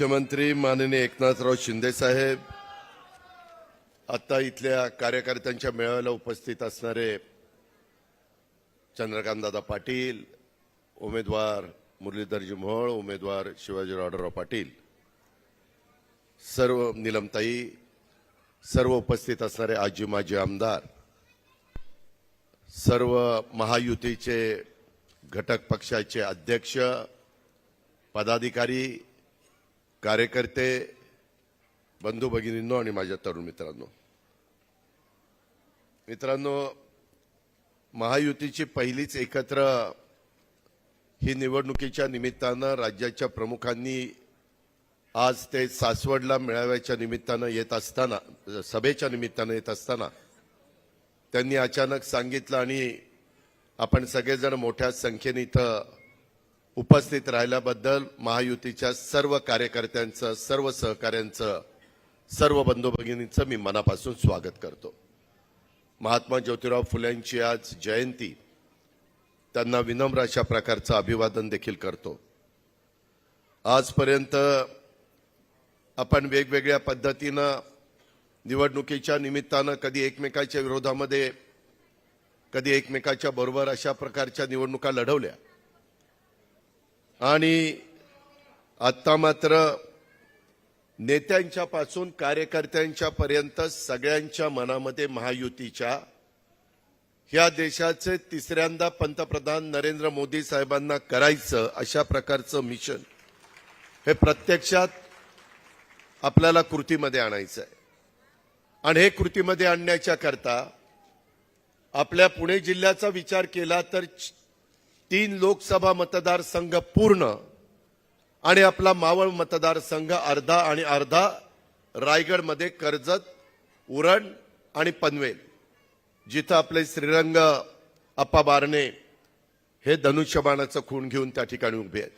मुख्यमंत्री माननीय एकनाथराव शिंदेसाहेब आत्ता आता इथल्या कार्यकर्त्यांच्या मेळाव्याला उपस्थित असणारे चंद्रकांतदादा पाटील उमेदवार मुरलीधरजी मोहोळ उमेदवार शिवाजीराव आढळराव पाटील सर्व निलमताई सर्व उपस्थित असणारे आजी माजी आमदार सर्व महायुतीचे घटक पक्षाचे अध्यक्ष पदाधिकारी कार्यकर्ते बंधू भगिनींनो आणि माझ्या तरुण मित्रांनो. मित्रांनो महायुतीची पहिलीच एकत्र ही निवडणुकीच्या निमित्तानं राज्याच्या प्रमुखांनी आज ते सासवडला मेळाव्याच्या निमित्तानं येत असताना सभेच्या निमित्तानं येत असताना त्यांनी अचानक सांगितलं आणि आपण सगळेजण मोठ्या संख्येने इथं उपस्थित राहिल्याबद्दल महायुतीच्या सर्व कार्यकर्त्यांचं सर्व सहकाऱ्यांचं सर्व बंधू भगिनींचं मी मनापासून स्वागत करतो. महात्मा ज्योतिराव फुल्यांची आज जयंती त्यांना विनम्र अशा प्रकारचं अभिवादन देखील करतो. आजपर्यंत आपण वेगवेगळ्या पद्धतीनं निवडणुकीच्या निमित्तानं कधी एकमेकाच्या विरोधामध्ये कधी एकमेकाच्या बरोबर अशा प्रकारच्या निवडणुका लढवल्या. आणि आत्ता मात्र नेत्यांच्या पासून कार्यकर्त्यांच्या पर्यंत सगळ्यांच्या मनामध्ये महायुतीच्या ह्या देशाचे तिसऱ्यांदा पंतप्रधान नरेंद्र मोदी साहेबांना करायचं अशा प्रकारचं मिशन हे प्रत्यक्षात आपल्याला कृतीमध्ये आणायचं आहे आणि हे कृतीमध्ये आणण्याच्या करता आपल्या पुणे जिल्ह्याचा विचार केला तर तीन लोकसभा मतदारसंघ पूर्ण आणि आपला मावळ मतदारसंघ अर्धा आणि अर्धा रायगडमध्ये कर्जत उरण आणि पनवेल जिथं आपले श्रीरंग अप्पा बारणे हे धनुष्यबाणाचं खूण घेऊन त्या ठिकाणी उभे आहेत.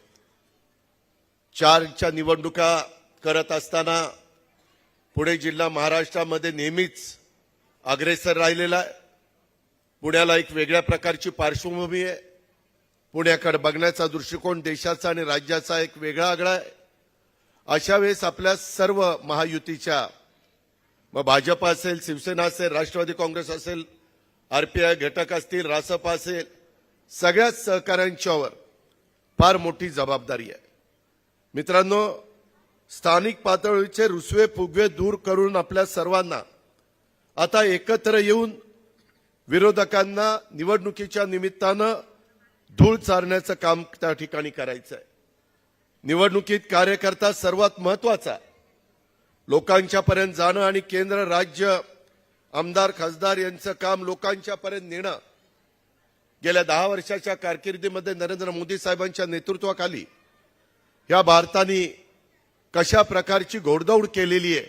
चारच्या निवडणुका करत असताना पुणे जिल्हा महाराष्ट्रामध्ये नेहमीच अग्रेसर राहिलेला आहे. पुण्याला एक वेगळ्या प्रकारची पार्श्वभूमी आहे. पुण्याकडे बघण्याचा दृष्टिकोन देशाचा आणि राज्याचा एक वेगळा आगळा आहे. अशा वेळेस आपल्या सर्व महायुतीच्या मग भाजप असेल शिवसेना असेल राष्ट्रवादी काँग्रेस असेल आरपीआय घटक असतील रासपा असेल सगळ्याच सहकाऱ्यांच्यावर फार मोठी जबाबदारी आहे. मित्रांनो स्थानिक पातळीचे रुसवे फुगवे दूर करून आपल्या सर्वांना आता एकत्र येऊन विरोधकांना निवडणुकीच्या निमित्तानं धूळ चारण्याचं काम त्या ठिकाणी करायचं आहे निवडणुकीत कार्यकर्ता सर्वात महत्त्वाचा. लोकांच्या पर्यंत जाणं आणि केंद्र राज्य आमदार खासदार यांचं काम लोकांच्या पर्यंत नेणं. गेल्या दहा वर्षाच्या कारकिर्दीमध्ये नरेंद्र मोदी साहेबांच्या नेतृत्वाखाली या भारताने कशा प्रकारची घोडदौड केलेली आहे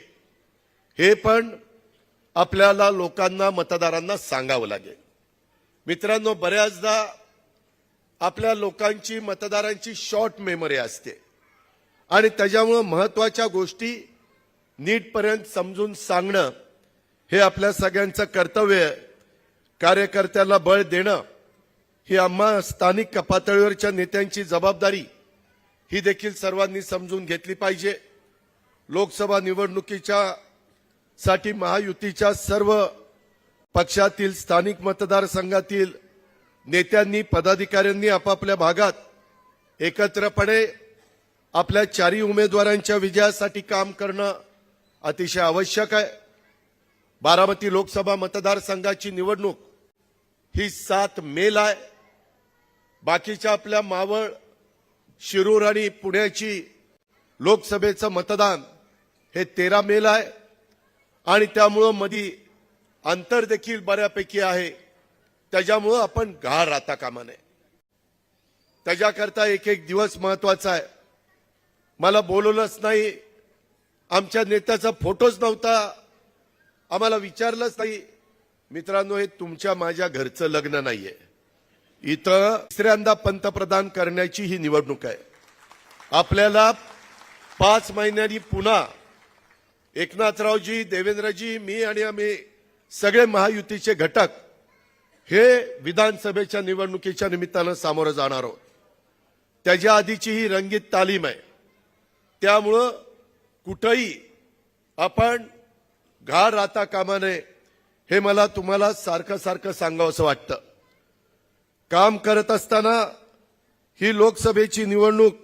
हे पण आपल्याला लोकांना मतदारांना सांगावं लागेल. मित्रांनो बऱ्याचदा आपल्या लोकांची मतदारांची शॉर्ट मेमरी असते. आणि त्याच्यामुळं महत्त्वाच्या गोष्टी नीटपर्यंत समजून सांगणं हे आपल्या सगळ्यांचं कर्तव्य आहे. कार्यकर्त्याला बळ देणं ही आम्हा स्थानिक पातळीवरच्या नेत्यांची जबाबदारी ही देखील सर्वांनी समजून घेतली पाहिजे. लोकसभा निवडणुकीच्या साठी महायुतीच्या सर्व पक्षातील स्थानिक मतदारसंघातील नेत्यांनी पदाधिकाऱ्यांनी आपापल्या भागात एकत्रपणे आपल्या चारी उमेदवारांच्या विजयासाठी काम करणं अतिशय आवश्यक आहे. बारामती लोकसभा मतदारसंघाची निवडणूक ही सात मेला आहे. बाकीच्या आपल्या मावळ शिरूर आणि पुण्याची लोकसभेचं मतदान हे तेरा मेला आहे. आणि त्यामुळं मधी अंतर देखील बऱ्यापैकी आहे. त्याच्यामुळं आपण घाण राहता कामा नये. त्याच्याकरता एक एक दिवस महत्त्वाचा आहे. मला बोलवलंच नाही. आमच्या नेत्याचा फोटोच नव्हता. आम्हाला विचारलंच नाही. मित्रांनो हे तुमच्या माझ्या घरचं लग्न नाहीये. इथं तिसऱ्यांदा पंतप्रधान करण्याची ही निवडणूक आहे. आपल्याला पाच महिन्यांनी पुन्हा एकनाथरावजी देवेंद्रजी मी आणि आम्ही सगळे महायुतीचे घटक हे विधानसभेच्या निवडणुकीच्या निमित्तानं सामोरं जाणार आहोत. त्याच्या आधीची ही रंगीत तालीम आहे. त्यामुळं कुठंही आपण घाण राहता कामा नये हे मला तुम्हाला सारखं सारखं सांगावं असं वाटतं. काम करत असताना ही लोकसभेची निवडणूक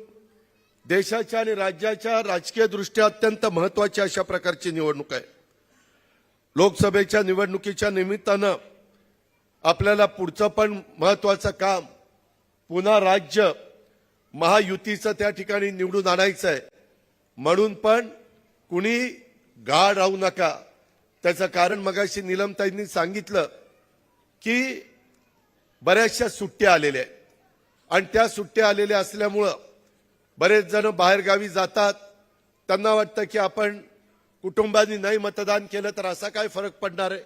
देशाच्या आणि राज्याच्या राजकीय दृष्ट्या अत्यंत महत्वाची अशा प्रकारची निवडणूक आहे. लोकसभेच्या निवडणुकीच्या निमित्तानं आपल्याला पुढचं पण महत्वाचं काम पुन्हा राज्य महायुतीचं त्या ठिकाणी निवडून आणायचं आहे म्हणून पण कुणी गाळ राहू नका. त्याचं कारण मगाशी निलमताईंनी सांगितलं की बऱ्याचशा सुट्ट्या आलेल्या आहेत. आणि त्या सुट्ट्या आलेल्या असल्यामुळं बरेच जण बाहेरगावी जातात. त्यांना वाटतं की आपण कुटुंबांनी नाही मतदान केलं तर असा काय फरक पडणार आहे?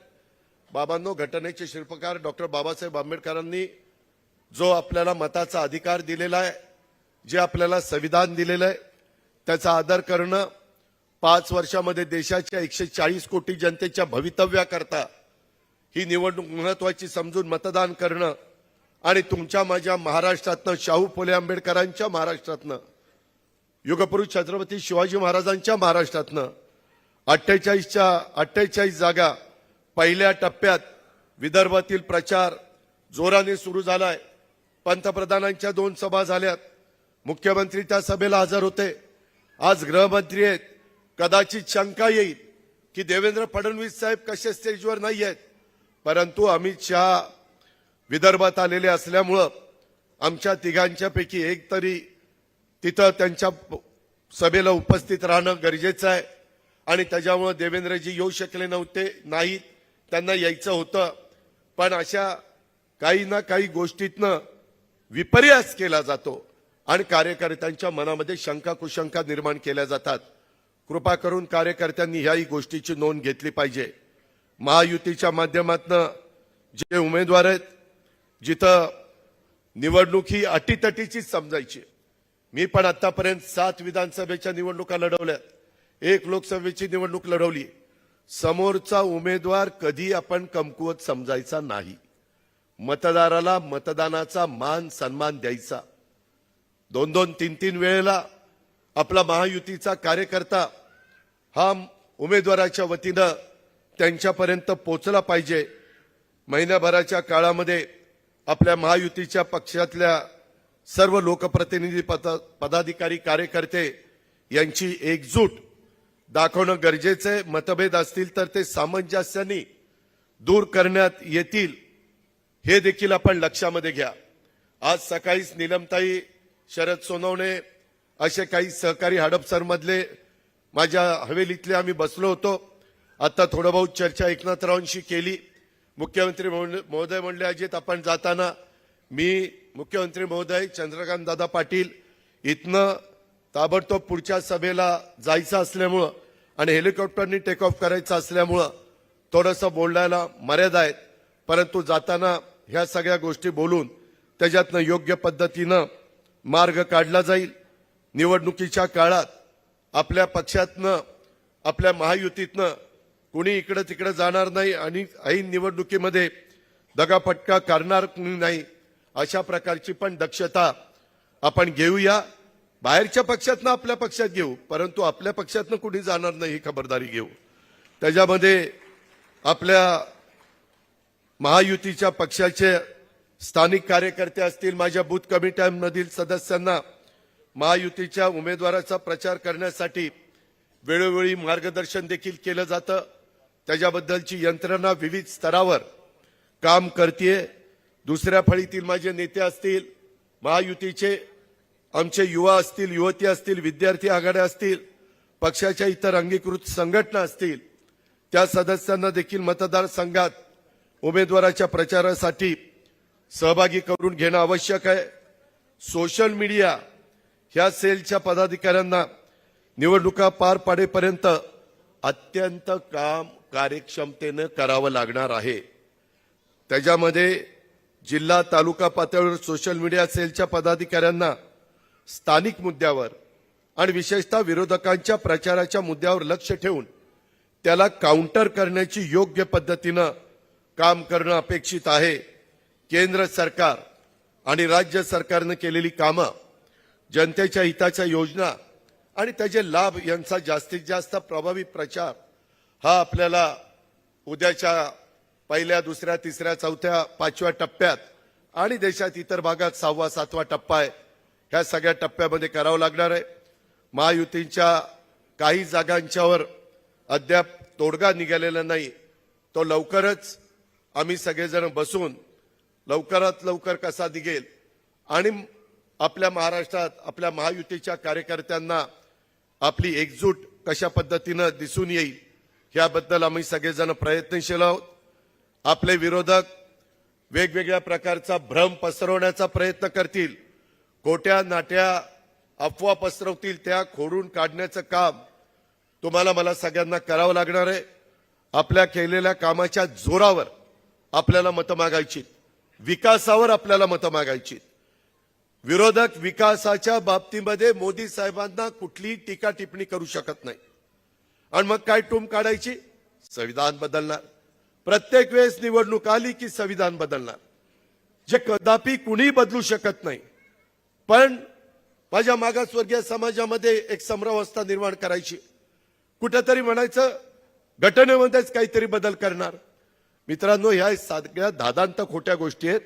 बाबांनो घटनेचे शिल्पकार डॉक्टर बाबासाहेब आंबेडकरांनी जो आपल्याला मताचा अधिकार दिलेला आहे जे आपल्याला संविधान दिलेलं आहे त्याचा आदर करणं पाच वर्षामध्ये देशाच्या एकशे चाळीस कोटी जनतेच्या भवितव्याकरता ही निवडणूक महत्वाची समजून मतदान करणं आणि तुमच्या माझ्या महाराष्ट्रातनं शाहू फुले आंबेडकरांच्या महाराष्ट्रातनं युगपुरुष छत्रपती शिवाजी महाराजांच्या महाराष्ट्रातनं अठ्ठेचाळीसच्या अठ्ठेचाळीस जागा पहिल्या टप्प्यात विदर्भातील प्रचार जोराने सुरू झालाय. पंतप्रधानांच्या दोन सभा झाल्यात. मुख्यमंत्री त्या सभेला हजर होते. आज गृहमंत्री आहेत. कदाचित शंका येईल की देवेंद्र फडणवीस साहेब कसे स्टेजवर नाही आहेत परंतु अमित शहा विदर्भात आलेले असल्यामुळं आमच्या तिघांच्यापैकी एक तरी तिथं त्यांच्या सभेला उपस्थित राहणं गरजेचं आहे. आणि त्याच्यामुळं देवेंद्रजी येऊ शकले नव्हते नाहीत. त्यांना यायचं होतं. पण अशा काही ना काही गोष्टीतनं विपर्यास केला जातो आणि कार्यकर्त्यांच्या मनामध्ये शंका कुशंका निर्माण केल्या जातात. कृपा करून कार्यकर्त्यांनी ह्याही गोष्टीची नोंद घेतली पाहिजे. महायुतीच्या माध्यमातनं जे उमेदवार आहेत जिथं निवडणूक ही अटीतटीचीच समजायची. मी पण आतापर्यंत सात विधानसभेच्या निवडणुका लढवल्यात. एक लोकसभेची निवडणूक लढवली. समोरचा उमेदवार कधी आपण कमकुवत समजायचा नाही. मतदाराला मतदानाचा मान सन्मान द्यायचा. दोन दोन तीन तीन वेळेला आपला महायुतीचा कार्यकर्ता हा उमेदवाराच्या वतीनं त्यांच्यापर्यंत पोचला पाहिजे. महिन्याभराच्या काळामध्ये आपल्या महायुतीच्या पक्षातल्या सर्व लोकप्रतिनिधी पद- पदाधिकारी कार्यकर्ते यांची एकजूट दाखवणं गरजेचं आहे. मतभेद असतील तर ते सामंजस्याने दूर करण्यात येतील. हे देखील आपण लक्षामध्ये घ्या. आज सकाळीच निलमताई शरद सोनवणे असे काही सहकारी हडपसरमधले माझ्या हवेलीतले आम्ही बसलो होतो. आता थोडं बहुत चर्चा एकनाथरावांशी केली. मुख्यमंत्री महोदय म्हणले अजित आपण जाताना मी मुख्यमंत्री महोदय चंद्रकांत दादा पाटील इथनं ताबडतोब पुढच्या सभेला जायचं असल्यामुळं आणि हेलिकॉप्टरनी टेक ऑफ करायचं असल्यामुळं थोडंसं बोलण्याला मर्यादा आहेत. परंतु जाताना ह्या सगळ्या गोष्टी बोलून त्याच्यातनं योग्य पद्धतीनं मार्ग काढला जाईल. निवडणुकीच्या काळात आपल्या पक्षातनं आपल्या महायुतीतनं कुणी इकडं तिकडं जाणार नाही आणि ऐन निवडणुकीमध्ये दगाफटका करणार नाही अशा प्रकारची पण दक्षता आपण घेऊया. बाहेरच्या पक्षातनं आपल्या पक्षात घेऊ परंतु आपल्या पक्षातनं कुणी जाणार नाही ही खबरदारी घेऊ. त्याच्यामध्ये आपल्या महायुतीच्या पक्षाचे स्थानिक कार्यकर्ते असतील माझ्या बूथ कमिट्यांमधील सदस्यांना महायुतीच्या उमेदवाराचा प्रचार करण्यासाठी वेळोवेळी मार्गदर्शन देखील केलं जातं. त्याच्याबद्दलची यंत्रणा विविध स्तरावर काम करते दुसऱ्या फळीतील माझे नेते असतील महायुतीचे आमचे युवा असतील युवती असतील विद्यार्थी आघाड्या असतील पक्षाच्या इतर अंगीकृत संघटना असतील त्या सदस्यांना देखील मतदारसंघात उमेदवाराच्या प्रचारासाठी सहभागी करून घेणं आवश्यक आहे. सोशल मीडिया ह्या सेलच्या पदाधिकाऱ्यांना निवडणुका पार पाडेपर्यंत अत्यंत काम कार्यक्षमतेनं करावं लागणार आहे. त्याच्यामध्ये जिल्हा तालुका पातळीवर सोशल मीडिया सेलच्या पदाधिकाऱ्यांना स्थानिक मुद्द्यावर आणि विशेषतः विरोधकांच्या प्रचाराच्या मुद्द्यावर लक्ष ठेवून त्याला काउंटर करण्याची योग्य पद्धतीनं काम करणं अपेक्षित आहे. केंद्र सरकार आणि राज्य सरकारनं केलेली कामं जनतेच्या हिताच्या योजना आणि त्याचे लाभ यांचा जास्तीत जास्त प्रभावी प्रचार हा आपल्याला उद्याच्या पहिल्या दुसऱ्या तिसऱ्या चौथ्या पाचव्या टप्प्यात आणि देशात इतर भागात सहावा सातवा टप्पा आहे. ह्या सगळ्या टप्प्यामध्ये करावं लागणार आहे. महायुतींच्या काही जागांच्यावर अद्याप तोडगा निघालेला नाही. तो लवकरच आम्ही सगळेजण बसून लवकरात लवकर कसा निघेल आणि आपल्या महाराष्ट्रात आपल्या महायुतीच्या कार्यकर्त्यांना आपली एकजूट कशा पद्धतीनं दिसून येईल याबद्दल आम्ही सगळेजण प्रयत्नशील आहोत. आपले विरोधक वेगवेगळ्या प्रकारचा भ्रम पसरवण्याचा प्रयत्न करतील. खोट्या नाट्या अफवा पसरवतील त्या खोडून काढण्याचं काम तुम्हाला मला सगळ्यांना करावं लागणार आहे. आपल्या केलेल्या कामाच्या जोरावर आपल्याला मतं मागायची विकासावर आपल्याला मतं मागायची विरोधक विकासाच्या बाबतीमध्ये मोदी साहेबांना कुठलीही टीका टिप्पणी करू शकत नाही. आणि मग काय टूम काढायची? संविधान बदलणार. प्रत्येक वेळेस निवडणूक आली की संविधान बदलणार. जे कदापि कुणी बदलू शकत नाही पण माझ्या मागासवर्गीय समाजामध्ये एक समरावस्था निर्माण करायची. कुठंतरी म्हणायचं घटनेमध्येच काहीतरी बदल करणार. मित्रांनो ह्या सगळ्या दादांत खोट्या गोष्टी आहेत.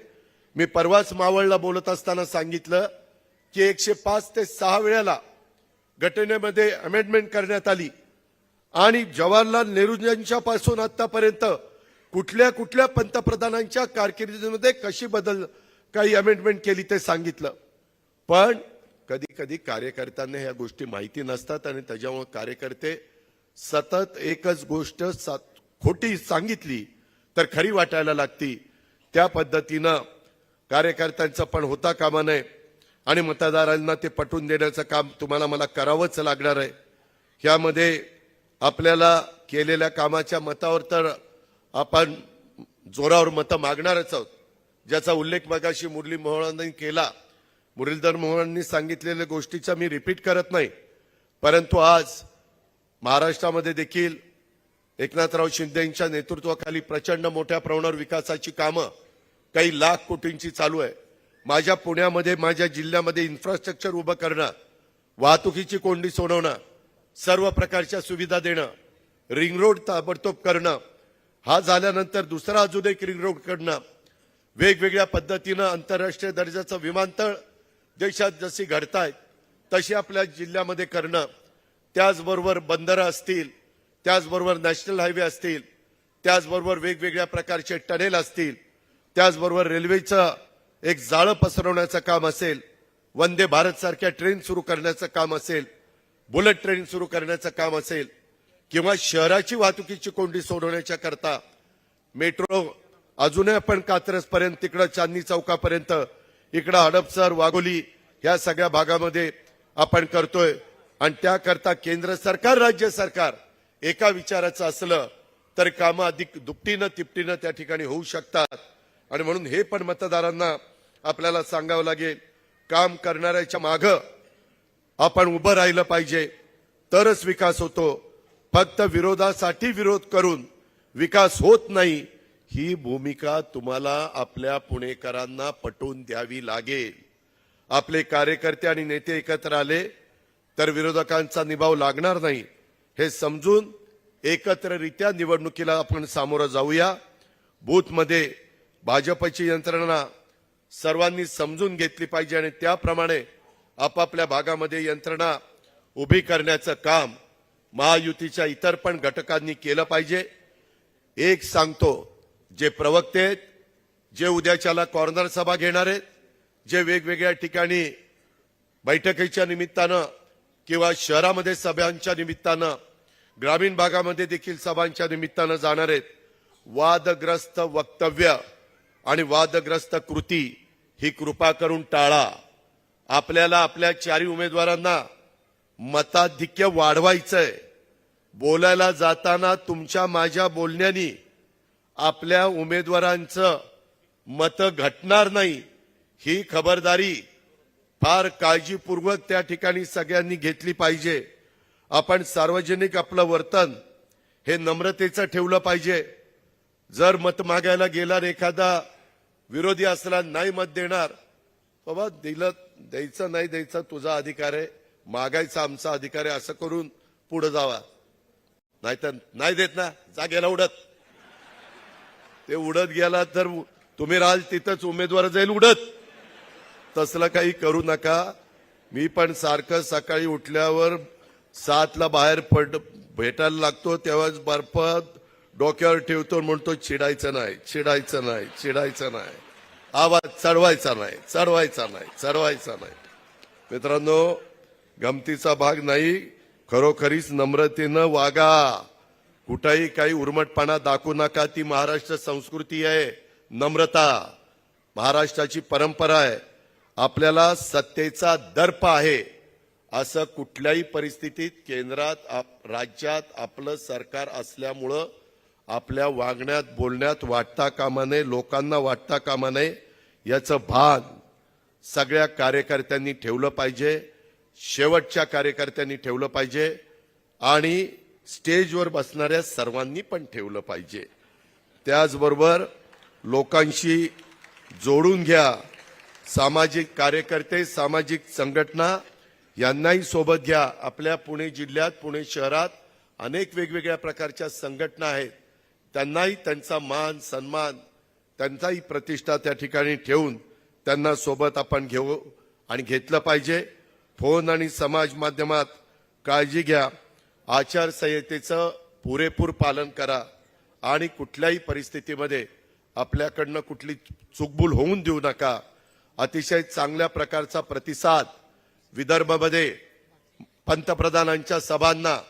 मी परवाच मावळला बोलत असताना सांगितलं की एकशे पाच ते सहा वेळेला घटनेमध्ये अमेंडमेंट करण्यात आली. आणि जवाहरलाल नेहरूंच्या पासून आतापर्यंत कुठल्या कुठल्या पंतप्रधानांच्या कारकिर्दीमध्ये कशी बदल काही अमेंडमेंट केली ते सांगितलं. पण कधी कधी कार्यकर्त्यांना ह्या गोष्टी माहिती नसतात आणि त्याच्यामुळे कार्यकर्ते सतत एकच गोष्ट सात- खोटी सांगितली तर खरी वाटायला लागती. त्या पद्धतीनं कार्यकर्त्यांचं पण होता कामा नये आणि मतदारांना ते पटवून देण्याचं काम तुम्हाला मला करावंच लागणार आहे. ह्यामध्ये आपल्याला केलेल्या कामाच्या मतावर तर आपण जोरावर मतं मागणारच आहोत. ज्याचा उल्लेख मगाशी मुरली मोहळांनी केला मुरलीधर मोहनांनी सांगितलेल्या गोष्टीचा मी रिपीट करत नाही. परंतु आज महाराष्ट्रामध्ये देखील एकनाथराव शिंदेंच्या नेतृत्वाखाली प्रचंड मोठ्या प्रमाणावर विकासाची कामं काही लाख कोटींची चालू आहे. माझ्या पुण्यामध्ये माझ्या जिल्ह्यामध्ये इन्फ्रास्ट्रक्चर उभं करणं वाहतुकीची कोंडी सोडवणं सर्व प्रकारच्या सुविधा देणं रिंग रोड ताबडतोब करणं हा झाल्यानंतर दुसरा अजून एक रिंग रोड करणं वेगवेगळ्या पद्धतीनं आंतरराष्ट्रीय दर्जाचं विमानतळ देशात जशी घडतायत तशी आपल्या जिल्ह्यामध्ये करणं त्याचबरोबर बंदरं असतील त्याचबरोबर नॅशनल हायवे असतील त्याचबरोबर वेगवेगळ्या प्रकारचे टनेल असतील त्याचबरोबर रेल्वेचं एक जाळं पसरवण्याचं काम असेल वंदे भारत सारख्या ट्रेन सुरू करण्याचं काम असेल बुलेट ट्रेन सुरू करण्याचं काम असेल किंवा शहराची वाहतुकीची कोंडी सोडवण्याच्या करता मेट्रो अजूनही आपण कात्रसपर्यंत तिकडं चांदणी चौकापर्यंत इकडं हडपसर वाघोली या सगळ्या भागामध्ये आपण करतोय. आणि त्याकरता केंद्र सरकार राज्य सरकार एका विचाराचं असलं तर कामं अधिक दुपटीनं तिपटीनं त्या ठिकाणी होऊ शकतात. आणि म्हणून हे पण मतदारांना आपल्याला सांगावं लागेल काम करणाऱ्याच्या मागं आपण उभं राहिलं पाहिजे. तरच विकास होतो. फक्त विरोधासाठी विरोध करून विकास होत नाही. ही भूमिका तुम्हाला आपल्या पुणेकरांना पटवून द्यावी लागेल. आपले कार्यकर्ते आणि नेते एकत्र आले तर विरोधकांचा निभाव लागणार नाही. हे समजून एकत्ररित्या निवडणुकीला आपण सामोरं जाऊया. बूथमध्ये भाजपची यंत्रणा सर्वांनी समजून घेतली पाहिजे आणि त्याप्रमाणे आपापल्या भागामध्ये यंत्रणा उभी करण्याचं काम महायुतीच्या इतर पण घटकांनी केलं पाहिजे. एक सांगतो जे प्रवक्ते आहेत जे उद्याच्याला कॉर्नर सभा घेणार आहेत जे वेगवेगळ्या ठिकाणी बैठकीच्या निमित्तानं किंवा शहरामध्ये सभांच्या निमित्तानं ग्रामीण भागामध्ये देखील सभांच्या निमित्तानं जाणार आहेत वादग्रस्त वक्तव्य आणि वादग्रस्त कृती ही कृपा करून टाळा. आपल्याला आपल्या चारी उमेदवारांना मताधिक्य वाढवायचंय. बोलायला जाताना तुमच्या माझ्या बोलण्यानी आपल्या उमेदवारांचं मत घटणार नाही ही खबरदारी फार काळजीपूर्वक त्या ठिकाणी सगळ्यांनी घेतली पाहिजे. आपण सार्वजनिक आपलं वर्तन हे नम्रतेचं ठेवलं पाहिजे. जर मत मागायला गेला एखादा विरोधी असला नाही मत देणार बाबा दिलं द्यायचं नाही द्यायचं तुझा अधिकार आहे. मागायचा आमचा अधिकार आहे असं करून पुढे जावा. नाहीतर नाही देत ना जागेला उडत. ते उडत गेला तर तुम्ही राहाल तिथंच उमेदवार जाईल उडत. तसलं काही करू नका. मी पण सारखं सकाळी उठल्यावर सातला बाहेर पड भेटायला लागतो तेव्हाच बर्फ डोक्यावर ठेवतो म्हणतो चिडायचं नाही चिडायचं नाही चिडायचं नाही. आवाज चढवायचा नाही चढवायचा नाही चढवायचा नाही. मित्रांनो गमतीचा भाग नाही. खरोखरीच नम्रतेनं वागा. कुठंही काही उर्मटपणा दाखवू नका. ती महाराष्ट्र संस्कृती आहे नम्रता. महाराष्ट्राची परंपरा आहे. आपल्याला सत्तेचा दर्प आहे. असं कुठल्याही परिस्थितीत केंद्रात आप- राज्यात आपलं सरकार असल्यामुळं आपल्या वागण्यात बोलण्यात वाटता कामा नये लोकांना वाटता कामा नये याचं भान सगळ्या कार्यकर्त्यांनी ठेवलं पाहिजे. शेवटच्या कार्यकर्त्यांनी ठेवलं पाहिजे. आणि स्टेजवर बसणाऱ्या सर्वांनी पण ठेवलं पाहिजे. त्याचबरोबर लोकांशी जोडून घ्या. सामाजिक कार्यकर्ते सामाजिक संघटना यांनाही सोबत घ्या. आपल्या पुणे जिल्ह्यात पुणे शहरात अनेक वेगवेगळ्या प्रकारच्या संघटना आहेत. त्यांनाही त्यांचा मान सन्मान त्यांचाही प्रतिष्ठा त्या ठिकाणी ठेवून त्यांना सोबत आपण घेऊ आणि घेतलं पाहिजे. फोन आणि समाज माध्यमात काळजी घ्या. आचारसंहितेचं पुरेपूर पालन करा आणि कुठल्याही परिस्थितीमध्ये आपल्याकडनं कुठली चुकबुल होऊन देऊ नका. अतिशय चांगल्या प्रकारचा प्रतिसाद विदर्भामध्ये पंतप्रधानांच्या सभांना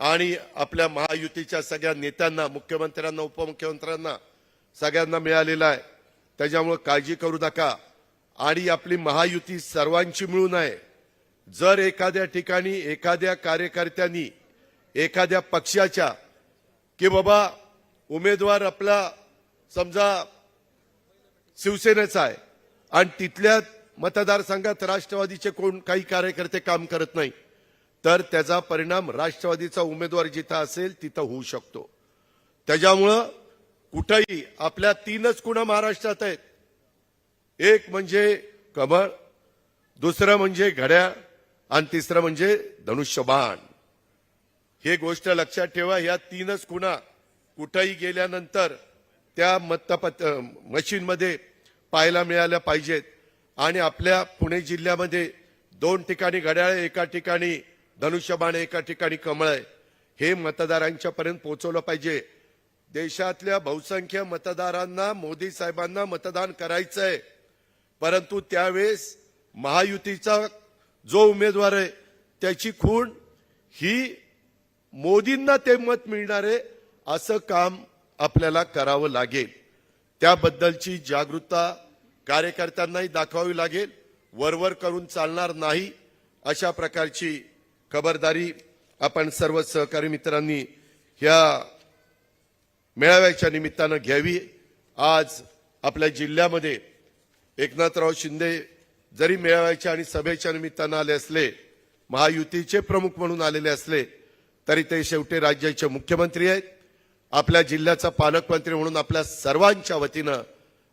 आणि आपल्या महायुतीच्या सगळ्या नेत्यांना मुख्यमंत्र्यांना उपमुख्यमंत्र्यांना सगळ्यांना मिळालेला आहे. त्याच्यामुळे काळजी करू नका. आणि आपली महायुती सर्वांची मिळून आहे. जर एखाद्या ठिकाणी एखाद्या कार्यकर्त्यांनी एखाद्या पक्षाच्या की बाबा उमेदवार आपला समजा शिवसेनेचा आहे आणि तिथल्या मतदारसंघात राष्ट्रवादीचे कोण काही कार्यकर्ते काम करत नाही तर त्याचा परिणाम राष्ट्रवादीचा उमेदवार जिथं असेल तिथं होऊ शकतो. त्याच्यामुळं कुठंही आपल्या तीनच कुणा महाराष्ट्रात आहेत. एक म्हणजे कमळ दुसरं म्हणजे घड्याळ आणि तिसरं म्हणजे धनुष्यबाण. हे गोष्ट लक्षात ठेवा या तीनच खुणा कुठंही गेल्यानंतर त्या मतपत मशीनमध्ये पाहायला मिळाल्या पाहिजेत. आणि आपल्या पुणे जिल्ह्यामध्ये दोन ठिकाणी घड्याळ एका ठिकाणी धनुष्यबाण एका ठिकाणी कमळ आहे. हे मतदारांच्या पर्यंत पोहोचवलं पाहिजे. देशातल्या बहुसंख्य मतदारांना मोदी साहेबांना मतदान करायचं आहे परंतु त्यावेळेस महायुतीचा जो उमेदवार आहे त्याची खूण ही मोदींना ते मत मिळणार आहे असं काम आपल्याला करावं लागेल. त्याबद्दलची जागरूकता कार्यकर्त्यांनाही दाखवावी लागेल. वरवर करून चालणार नाही अशा प्रकारची खबरदारी आपण सर्व सहकारी मित्रांनी ह्या मेळाव्याच्या निमित्तानं घ्यावी. आज आपल्या जिल्ह्यामध्ये एकनाथराव शिंदे जरी मेळाव्याच्या आणि सभेच्या निमित्तानं आले असले महायुतीचे प्रमुख म्हणून आलेले असले तरी ते शेवटी राज्याचे मुख्यमंत्री आहेत. आपल्या जिल्ह्याचा पालकमंत्री म्हणून आपल्या सर्वांच्या वतीनं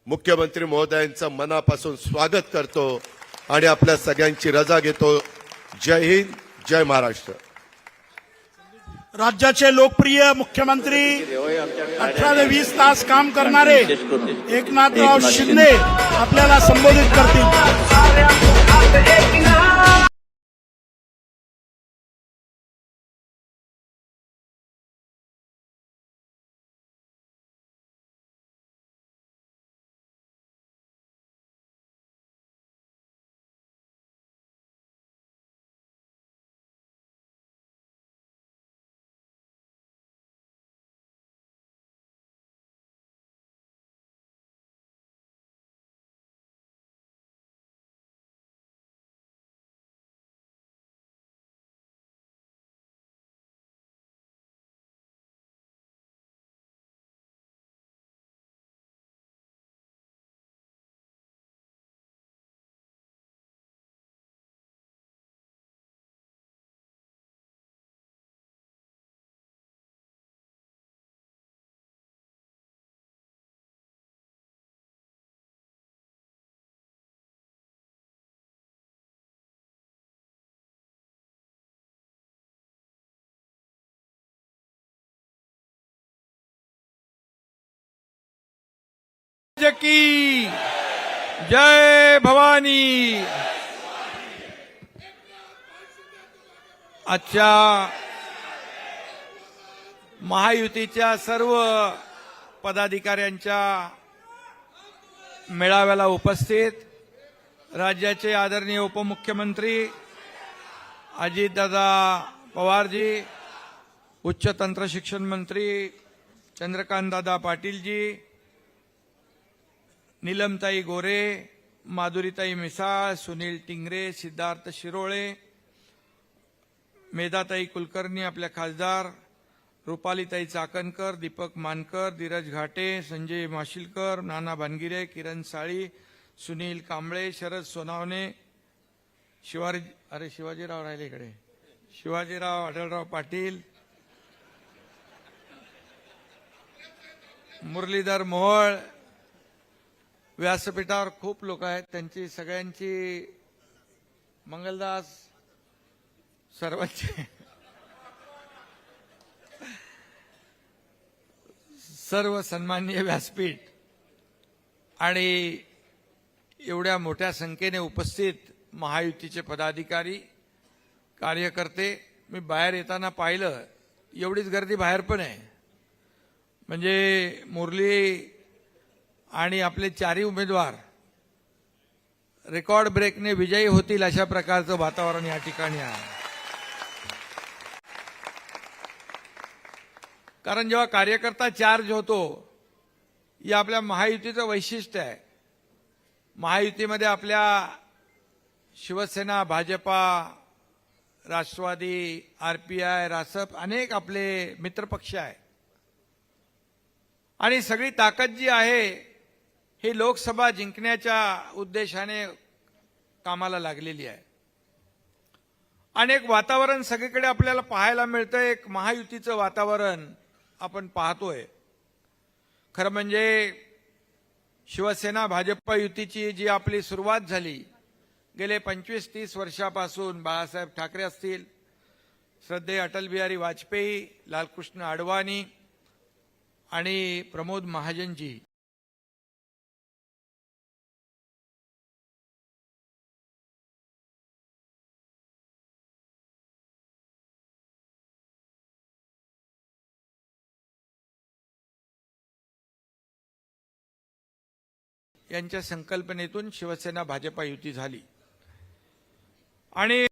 मुख्यमंत्री महोदयांचं मनापासून स्वागत करतो आणि आपल्या सगळ्यांची रजा घेतो. जय हिंद जय महाराष्ट्र. राज्याचे लोकप्रिय मुख्यमंत्री अठरा ते वीस तास काम करणारे एकनाथराव शिंदे आपल्याला संबोधित करतील. की। जय भवानी। आजच्या महायुतीच्या सर्व पदाधिकाऱ्यांच्या मेळाव्याला उपस्थित राज्याचे आदरणीय उपमुख्यमंत्री अजितदादा पवारजी उच्च तंत्रशिक्षण मंत्री चंद्रकांतदादा पाटीलजी नीलमताई गोरे माधुरीताई मिसाळ सुनील टिंगरे सिद्धार्थ शिरोळे मेधाताई कुलकर्णी आपल्या खासदार रुपालीताई चाकणकर दीपक मानकर धीरज घाटे संजय माशिलकर नाना भानगिरे किरण साळी सुनील कांबळे शरद सोनावणे शिवाजी अरे शिवाजीराव राहिले इकडे. शिवाजीराव अटलराव पाटील मुरलीधर मोहोळ व्यासपीठावर खूप लोक आहेत. त्यांची सगळ्यांची मंगलदास सर्वांचे सर्व सन्मान्य व्यासपीठ आणि एवढ्या मोठ्या संख्येने उपस्थित महायुतीचे पदाधिकारी कार्यकर्ते मी बाहेर येताना पाहिलं एवढीच गर्दी बाहेर पण आहे. म्हणजे मुरली आणि आपले चारही उमेदवार रेकॉर्ड ब्रेकने विजयी होतील अशा प्रकारचं वातावरण या ठिकाणी आहे. कारण जेव्हा कार्यकर्ता चार्ज होतो या आपल्या महायुतीचं वैशिष्ट्य आहे. महायुतीमध्ये आपल्या Shiv Sena Bhajapa Rashtrawadi R P I Rasap अनेक आपले मित्रपक्ष आहे. आणि सगळी ताकद जी आहे ही लोकसभा जिंकण्याच्या उद्देशाने कामाला लागलेली आहे. अनेक वातावरण सगळीकडे आपल्याला पाहायला मिळतं एक महायुतीचं वातावरण आपण पाहतोय. खरं म्हणजे शिवसेना भाजप युतीची जी आपली सुरुवात झाली गेले पंचवीस तीस वर्षापासून बाळासाहेब ठाकरे असतील श्रद्धे अटल बिहारी वाजपेयी लालकृष्ण अडवाणी आणि प्रमोद महाजनजी. यांच्या संकल्पनेतून शिवसेना भाजपा युती झाली. आणि